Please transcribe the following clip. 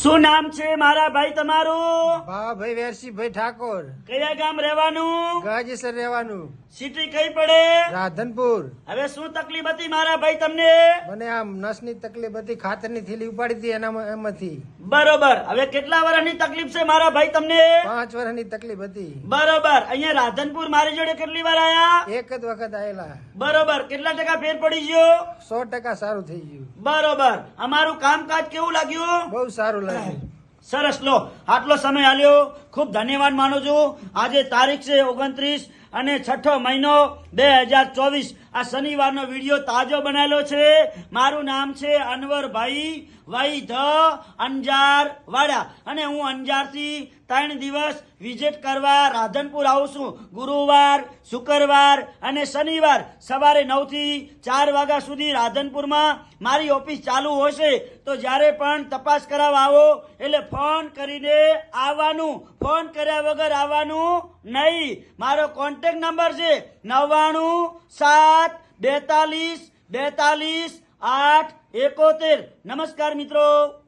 શું નામ છે મારા ભાઈ તમારું? ભાઈ વેરસીભાઈ ઠાકોર. કયા ગામ રહેવાનું? ગાજીસર રહેવાનું. સિટી કઈ પડે? રાધનપુર. હવે શું તકલીફ હતી મારા ભાઈ તમને? મને આમ નસની તકલીફ હતી ખાતરની થેલી ઉપાડી હતી એના એમાંથી. બરોબર. હવે કેટલા વર્ષની તકલીફ છે મારા ભાઈ તમને? પાંચ વર્ષની તકલીફ હતી. બરોબર. અહીંયા રાધનપુર મારી જોડે કેટલી વાર આયા? એક જ વખત આવેલા બરોબર. કેટલા ટકા ફેર પડી ગયો? સો ટકા સારું થઈ ગયું. બરોબર. અમારું કામકાજ કેવું લાગ્યું? બહુ સારું સરસ લો. આટલો સમય આલ્યો. ખૂબ ધન્યવાદ માનું છું. આજે તારીખ છે ઓગણત્રીસ. અને છઠ્ઠો મહિનો બે હજાર ચોવીસ આ શનિવારનો વીડિયો તાજો બનાવેલો છે. મારું નામ છે અનવરભાઈ વાઈ ધ અંજાર વાડા અને હું અંજારથી ત્રણ દિવસ વિઝિટ કરવા રાધનપુર આવું છું. ગુરુવાર, શુક્રવાર અને શનિવાર સવારે નવથી ચાર વાગ્યા સુધી રાધનપુરમાં મારી ઓફિસ ચાલુ હશે. તો જ્યારે પણ તપાસ કરાવવા આવો, એટલે ફોન કરીને આવવાનું. ફોન કર્યા વગર આવવાનું નહીં. મારો કોન્ટેક્ટ નંબર છે નવ્વાણું સાત બેતાલીસ બેતાલીસ આઠ એકોતેર. નમસ્કાર મિત્રો.